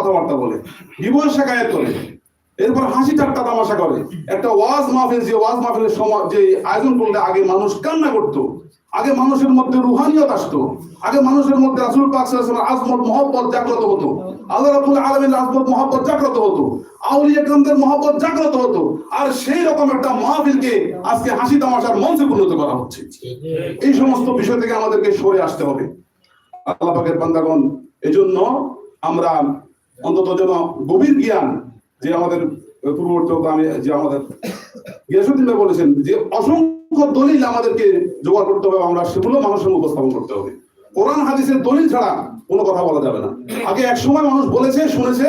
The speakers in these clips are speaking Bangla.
কথাবার্তা বলে। বিবর শেখায়ত করে এরপর হাসি ঠাট্টা তামাশা করে। একটা ওয়াজ মাহফিল, যে ওয়াজ মাহফিলের সময় যে আয়োজন করলে আগে মানুষ কান্না করতো। আগে মানুষের মধ্যে রুহানিয়ত আসতো। আগে মানুষের মধ্যে রাসূল পাক আজমত, মহব্বত জাগ্রত হতো। আল্লাহ রাব্বুল আলামিন আজমত, মহব্বত জাগ্রত হতো। আউলিয়া কামদের মহব্বত জাগ্রত হতো। আর সেই রকম একটা মাহফিলকে আজকে হাসি তামাশার মঞ্চে পরিণত করা হচ্ছে। এই সমস্ত বিষয় থেকে আমাদেরকে সরে আসতে হবে। আল্লাহ পাকের বান্দাগণ, এজন্য আমরা অন্তত যেন গভীর জ্ঞান যে আমাদের পূর্ববর্তী গ্রামে যে আমাদের গিয়াসুদ্দিন ভাই বলেছেন যে অসংখ্য দলিল আমাদেরকে জোগাড় করতে হবে আমরা সেগুলো মানুষের উপস্থাপন করতে হবে। কোরআন হাদিসের দলিল ছাড়া কোনো কথা বলা যাবে না। আগে এক সময় মানুষ বলেছে, শুনেছে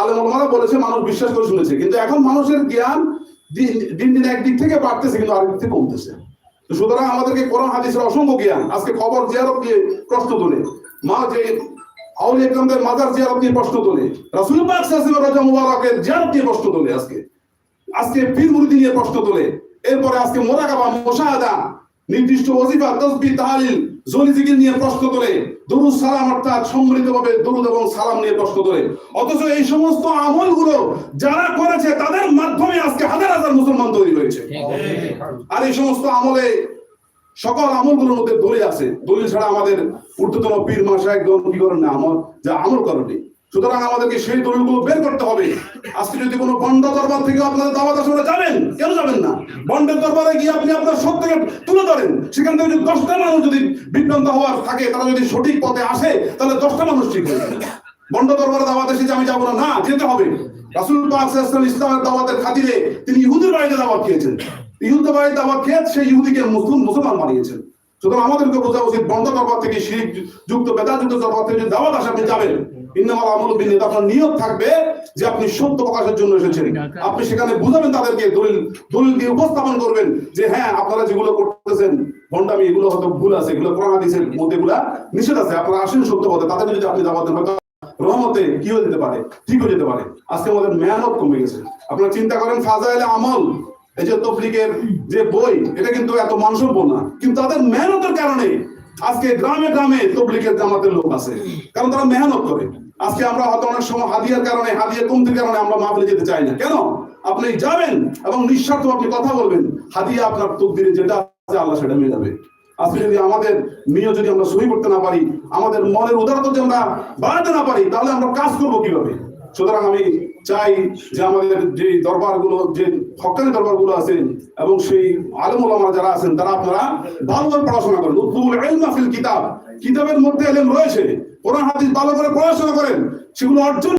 আলেম ওলামারা বলেছে, মানুষ বিশ্বাস করে শুনেছে। কিন্তু এখন মানুষের জ্ঞান দিন দিন একদিক থেকে বাড়তেছে, কিন্তু আরেক দিক থেকে কমতেছে। সুতরাং আমাদেরকে কোরআন হাদিসের অসংখ্য জ্ঞান। আজকে খবর জিয়ারত দিয়ে প্রশ্ন তোলে। মা যে আউলিয়া ইকরামদের মাজার জিয়ারত নিয়ে প্রশ্ন তোলে। রাসূল পাক সাল্লাল্লাহু আলাইহি ওয়াসাল্লাম মুবারকের জিয়ারত নিয়ে প্রশ্ন তোলে আজকে। আজকে পীর মুরিদি নিয়ে প্রশ্ন তোলে। এরপরে আজকে মোরাকাবা মুশাহাদা নির্দিষ্ট ওজিফা তাহলিল জলি জিকির নিয়ে প্রশ্ন তোলে। দরুদ সালাম অর্থাৎ সম্মিলিতভাবে দরুদ এবং সালাম নিয়ে প্রশ্ন তোলে। অথচ এই সমস্ত আমলগুলো যারা করেছে তাদের মাধ্যমে আজকে হাজার হাজার মুসলমান তৈরি হয়েছে। আর এই সমস্ত আমলে সকল আমলগুলোর মধ্যে দলিল আছে। দলিল ছাড়া আমাদের ঊর্ধ্বতন পীর মাসা একদম কি করেন না, আমল যা আমল করেনি সুতরাং আমাদেরকে সেই দলিলগুলো বের করতে হবে। আজকে যদি কোনো বন্ড দরবার থেকে আপনাদের দাওয়াত আসলে যাবেন। কেন যাবেন না? বন্ডের দরবারে গিয়ে আপনি আপনার সত্যকে তুলে ধরেন। সেখান থেকে যদি দশটা মানুষ যদি বিভ্রান্ত হওয়ার থাকে, তারা যদি সঠিক পথে আসে, তাহলে দশটা মানুষ ঠিক হয়ে যাবে। বন্ড দরবারে দাওয়াত এসে যে আমি যাব না না, যেতে হবে। রাসুল পাক ইসলামের দাওয়াতের খাতিরে তিনি ইহুদির বাড়িতে দাওয়াত খেয়েছেন। ইহুদের বাড়িতে খেয়ে সেই ইহুদিকে মুসলিম মুসলমান বানিয়েছেন। সুতরাং আমাদেরকে বোঝা উচিত, বন্ধ দরবার থেকে শিরিক যুক্ত বেদা যুক্ত দরবার থেকে দাওয়াত আসে আপনি যাবেন। আমলু বিনিয়ত আপনার নিয়ত থাকবে যে আপনি সত্য প্রকাশের জন্য এসেছেন। আপনি সেখানে বুঝাবেন তাদেরকে, দলিল দলিল দিয়ে উপস্থাপন করবেন যে হ্যাঁ আপনারা যেগুলো করতেছেন এগুলো হয়তো ভুল আছে, এগুলো মধ্যে নিষেধ আছে, আপনারা আসেন সত্য পথে। তাদের যদি আপনি দাওয়াত দেন রহমতে কি হয়ে যেতে পারে? ঠিক হয়ে যেতে পারে। আজকে আমাদের মেহনত কমে গেছে। আপনারা চিন্তা করেন, ফাজাইলে আমল এই যে যে বই, এটা কিন্তু এত না। কিন্তু তাদের মেহনতের কারণে আজকে গ্রামে গ্রামে জামাতের লোক আছে। কারণ তারা মেহনত করে। আজকে আমরা হয়তো অনেক সময় হাদিয়ার কারণে কমতির কারণে আমরা মাহফিলে যেতে চাই না। কেন? আপনি যাবেন এবং নিঃস্বার্থ আপনি কথা বলবেন। হাদিয়া আপনার তকদিরে যেটা আছে, আল্লাহ সেটা মেয়ে যাবে আজকে যদি আমাদের নিয়ে যদি আমরা সহি করতে না পারি, আমাদের মনের উদারতা যদি আমরা বাড়াতে না পারি, তাহলে আমরা কাজ করব কীভাবে? সুতরাং আমি চাই যে আমাদের যে দরবারগুলো, যে হকানি দরবারগুলো আছেন এবং সেই আলম ওলামা যারা আছেন, তারা আপনারা করে পড়াশোনা করেন। কিতাব। কিতাবের মধ্যে এলেম রয়েছে। কোরআন, হাদিস ভালো করে পড়াশোনা করেন। সেগুলো অর্জন